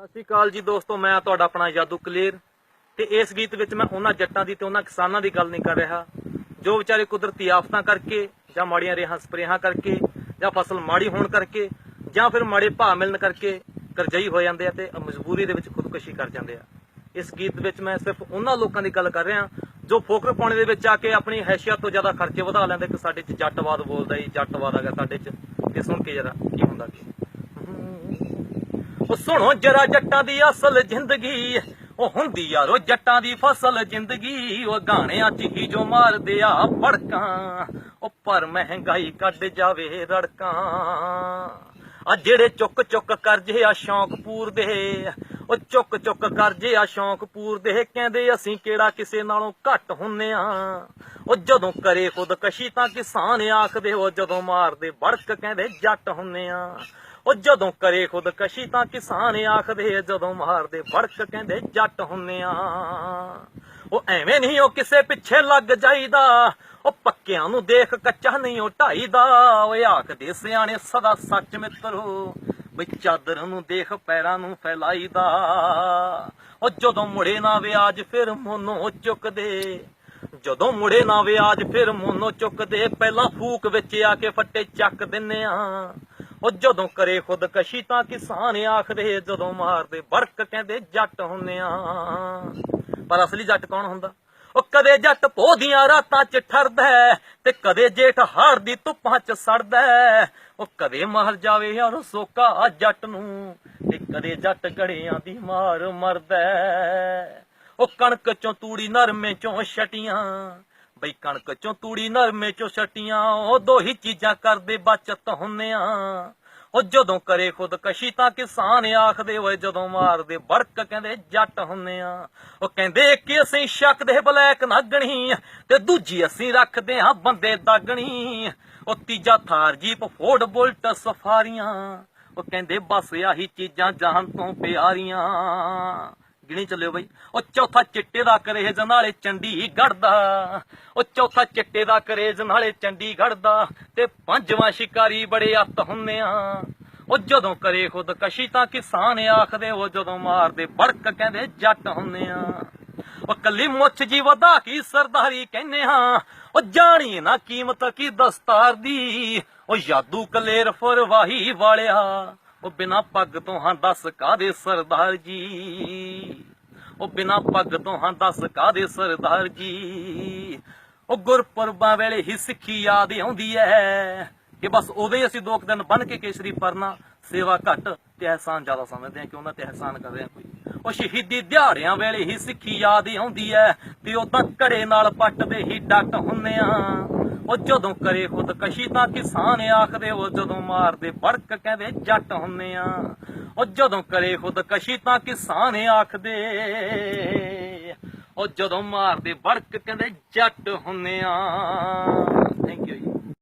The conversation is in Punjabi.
ਸਤਿ ਸ਼੍ਰੀ ਅਕਾਲ ਜੀ ਦੋਸਤੋ, ਮੈਂ ਤੁਹਾਡਾ ਆਪਣਾ ਯਾਦੂ ਕਲੀਰ ਤੇ ਇਸ ਗੀਤ ਵਿੱਚ ਮੈਂ ਉਹਨਾਂ ਜੱਟਾਂ ਦੀ ਤੇ ਉਹਨਾਂ ਕਿਸਾਨਾਂ ਦੀ ਗੱਲ ਨਹੀਂ ਕਰ ਰਿਹਾ, ਜੋ ਵਿਚਾਰੇ ਕੁਦਰਤੀ ਆਫਤਾਂ ਕਰਕੇ ਜਾਂ ਮਾੜੀਆਂ ਰੇਹਾਂ ਸਪਰੇਹਾਂ ਕਰਕੇ ਜਾਂ ਫਸਲ ਮਾੜੀ ਹੋਣ ਕਰਕੇ ਜਾਂ ਫਿਰ ਮਾੜੇ ਭਾਅ ਮਿਲਣ ਕਰਕੇ ਕਰਜ਼ਈ ਹੋ ਜਾਂਦੇ ਆ ਤੇ ਮਜਬੂਰੀ ਦੇ ਵਿੱਚ ਖੁਦਕੁਸ਼ੀ ਕਰ ਜਾਂਦੇ ਆ। ਇਸ ਗੀਤ ਵਿੱਚ ਮੈਂ ਸਿਰਫ ਉਹਨਾਂ ਲੋਕਾਂ ਦੀ ਗੱਲ ਕਰ ਰਿਹਾ, ਜੋ ਫੋਕਰ ਪਾਉਣੇ ਦੇ ਵਿੱਚ ਆ ਕੇ ਆਪਣੀ ਹੈਸੀਅਤ ਤੋਂ ਜ਼ਿਆਦਾ ਖਰਚੇ ਵਧਾ ਲੈਂਦੇ ਕਿ ਸਾਡੇ 'ਚ ਜੱਟਵਾਦ ਬੋਲਦਾ ਜੀ, ਜੱਟਵਾਦ ਹੈਗਾ ਸਾਡੇ 'ਚ ਇਹ ਸੁਣ ਕੇ ਜਰਾ ਕੀ ਹੁੰਦਾ ਕੀ ਉਹ ਸੁਣੋ, ਜਰਾ ਜੱਟਾਂ ਦੀ ਅਸਲ ਜ਼ਿੰਦਗੀ। ਉਹ ਹੁੰਦੀ ਯਾਰੋ ਜੱਟਾਂ ਦੀ ਫਸਲ ਜ਼ਿੰਦਗੀ। ਉਹ ਗਾਣਿਆਂ 'ਚ ਹੀ ਜੋ ਮਾਰਦੇ ਆ ਫੜਕਾਂ ਉਹ ਪਰ ਮਹਿੰਗਾਈ ਕੱਢ ਜਾਵੇ ਰੜਕਾਂ। ਆ ਜਿਹੜੇ ਚੁੱਕ ਚੁੱਕ ਕਰਜੇ ਆ ਸ਼ੌਂਕ ਪੂਰਦੇ ਉਹ ਚੁੱਕ ਚੁੱਕ ਕਰਜੇ ਆ ਸ਼ੌਂਕ ਪੂਰਦੇ ਕਹਿੰਦੇ ਅਸੀਂ ਕਿਹੜਾ ਕਿਸੇ ਨਾਲੋਂ ਘੱਟ ਹੁੰਨੇ ਆ। ਉਹ ਜਦੋਂ ਕਰੇ ਖੁਦਕਸ਼ੀ ਤਾਂ ਕਿਸਾਨ ਆਖਦੇ, ਉਹ ਜਦੋਂ ਮਾਰਦੇ ਬੜਕ ਕਹਿੰਦੇ ਜੱਟ ਹੁੰਨੇ ਆ। ਉਹ ਜਦੋਂ ਕਰੇ ਖੁਦਕਸ਼ੀ ਤਾਂ ਕਿਸਾਨ ਆਖਦੇ, ਜਦੋਂ ਮਾਰਦੇ ਬੜਕ ਕਹਿੰਦੇ ਜੱਟ ਹੁੰਨੇ ਆ। ਉਹ ਐਵੇਂ ਨਹੀਂ ਉਹ ਕਿਸੇ ਪਿੱਛੇ ਲੱਗ ਜਾਈਦਾ, ਉਹ ਪੱਕਿਆਂ ਨੂੰ ਦੇਖ ਕੱਚਾ ਨਹੀਂ ਉਹ ਢਾਈਦਾ। ਓਏ ਆਖਦੇ ਸਿਆਣੇ ਸਦਾ ਸੱਚ ਮਿੱਤਰੋ ਬਈ ਚਾਦਰ ਨੂੰ ਦੇਖ ਪੈਰਾਂ ਨੂੰ ਫੈਲਾਈਦਾ। ਉਹ ਜਦੋਂ ਮੁੜੇ ਨਾ ਵਿਆਜ ਫਿਰ ਮੋਨੋ ਚੁੱਕਦੇ। ਜਦੋਂ ਮੁੜੇ ਨਾ ਵਿਆਜ ਫਿਰ ਮੋਨੋ ਚੁੱਕਦੇ, ਪਹਿਲਾਂ ਫੂਕ ਵਿੱਚ ਆ ਕੇ ਫੱਟੇ ਚੱਕ ਦਿੰਨੇ ਆ। ਉਹ ਜਦੋਂ ਕਰੇ ਖੁਦਕਸ਼ੀ ਤਾਂ ਕਿਸਾਨ ਆਖਦੇ, ਜਦੋਂ ਮਾਰਦੇ ਬਰਕ ਕਹਿੰਦੇ ਜੱਟ ਹੁੰਨੇ ਆ। ਪਰ ਅਸਲੀ ਜੱਟ ਕੌਣ ਹੁੰਦਾ? ਉਹ ਕਦੇ ਜੱਟ ਪੋਦੀਆਂ ਰਾਤਾਂ 'ਚ ਠਰਦਾ ਤੇ ਕਦੇ ਜੇਠ ਹਾਰ ਦੀ ਧੁੱਪਾਂ 'ਚ ਸੜਦਾ ਉਹ ਕਦੇ ਮਹਲ ਜਾਵੇ ਯਾਰ ਸੋਕਾ ਜੱਟ ਨੂੰ ਤੇ ਕਦੇ ਜੱਟ ਗੜਿਆਂ ਦੀ ਮਾਰ ਮਰਦਾ ਉਹ ਕਣਕ ਚੋਂ ਤੂੜੀ ਨਰਮੇ ਚੋਂ ਛਟੀਆਂ, ਬਈ ਕਣਕ ਚੋਂ ਤੂੜੀ ਨਰਮੇ ਚੋਂ ਛਟੀਆਂ, ਉਹ ਦੋ ਹੀ ਚੀਜ਼ਾਂ ਕਰਦੇ ਬਚਤ ਹੁੰਨੇ ਆ ਉਹ ਜਦੋਂ ਕਰੇ ਖੁਦਕਸ਼ੀ ਤਾਂ ਕਿਸਾਨ ਆਖਦੇ, ਓਏ ਜਦੋਂ ਮਾਰਦੇ ਬਰਕ ਕਹਿੰਦੇ ਜੱਟ ਹੁੰਨੇ ਆ। ਉਹ ਕਹਿੰਦੇ ਕਿ ਅਸੀਂ ਸ਼ੱਕ ਬਲੈਕ ਨਾਗਣੀ ਤੇ ਦੂਜੀ ਅਸੀਂ ਰੱਖਦੇ ਆ ਬੰਦੇ ਦਾਗਣੀ। ਉਹ ਤੀਜਾ ਥਾਰ ਜੀਪ, ਫੋਰਡ ਬੁਲਟ, ਸਫਾਰੀਆਂ। ਉਹ ਕਹਿੰਦੇ ਬਸ ਆਹੀ ਚੀਜ਼ਾਂ ਜਾਨ ਤੋਂ ਪਿਆਰੀਆਂ। ਗਿਣੀ ਚੱਲਿਓ ਬਈ। ਉਹ ਚੌਥਾ ਚਿੱਟੇ ਦਾ ਕਰੇਜ ਨਾਲੇ ਚੰਡੀਗੜ੍ਹ ਦਾ। ਉਹ ਚੌਥਾ ਚਿੱਟੇ ਦਾ ਕਰੇਜ ਨਾਲੇ ਚੰਡੀਗੜ੍ਹ ਦਾ। ਤੇ ਪੰਜਵਾਂ ਸ਼ਿਕਾਰੀ ਬੜੇ ਅੱਤ ਹੁੰਨੇ ਆ। ਉਹ ਜਦੋਂ ਕਰੇ ਖੁਦਕਸ਼ੀ ਤਾਂ ਕਿਸਾਨ ਆਖਦੇ, ਉਹ ਜਦੋਂ ਮਾਰਦੇ ਬੜਕ ਕਹਿੰਦੇ ਜੱਟ ਹੁੰਨੇ ਆ। ਉਹ ਕੱਲੀ ਮੁੱਛ ਜੀ ਵਧਾ ਕੀ ਸਰਦਾਰੀ ਕਹਿੰਨੇ ਹਾਂ ਉਹ ਜਾਣੀ ਨਾ ਕੀਮਤ ਕੀ ਦਸਤਾਰ ਦੀ। ਉਹ ਯਾਦੂ ਕਲੇਰ ਫਰਵਾਹੀ ਵਾਲਿਆ। ਉਹ ਬਿਨਾ ਪੱਗ ਤੋਂ ਹਾਂ ਦੱਸ ਕਾਦੇ ਸਰਦਾਰ ਜੀ? ਉਹ ਬਿਨਾ ਪੱਗ ਤੋਂ ਹਾਂ ਦੱਸ ਕਾਦੇ ਸਰਦਾਰ ਜੀ? ਉਹ ਗੁਰਪੁਰਬਾਂ ਵੇਲੇ ਹੀ ਸਿੱਖੀ ਯਾਦ ਆਉਂਦੀ ਐ ਕਿ ਬਸ ਉਦੋਂ ਹੀ ਅਸੀਂ ਦੋ ਕੁ ਦਿਨ ਬਨ ਕੇ ਕੇਸਰੀ ਪਰਨਾ, ਸੇਵਾ ਘੱਟ ਤੇ ਅਹਿਸਾਨ ਜ਼ਿਆਦਾ ਸਮਝਦੇ ਆ ਕਿ ਉਹਨਾਂ ਤੇ ਅਹਿਸਾਨ ਕਰ ਰਹੇ ਆ ਕੋਈ। ਉਹ ਸ਼ਹੀਦੀ ਦਿਹਾੜਿਆਂ ਵੇਲੇ ਹੀ ਸਿੱਖੀ ਯਾਦ ਆਉਂਦੀ ਐ ਤੇ ਉਦਾਂ ਘੜੇ ਨਾਲ ਪੱਟਦੇ ਹੀ ਡੱਟ ਹੁੰਨੇ ਆ। ਉਹ ਜਦੋਂ ਕਰੇ ਖੁਦਕਸ਼ੀ ਤਾਂ ਕਿਸਾਨ ਆਖਦੇ, ਉਹ ਜਦੋਂ ਮਾਰਦੇ ਬੜਕ ਕਹਿੰਦੇ ਜੱਟ ਹੁੰਨੇ ਆ। ਉਹ ਜਦੋਂ ਕਰੇ ਖੁਦਕਸ਼ੀ ਤਾਂ ਕਿਸਾਨ ਆਖਦੇ, ਉਹ ਜਦੋਂ ਮਾਰਦੇ ਬੜਕ ਕਹਿੰਦੇ ਜੱਟ ਹੁੰਨੇ ਆ। Thank you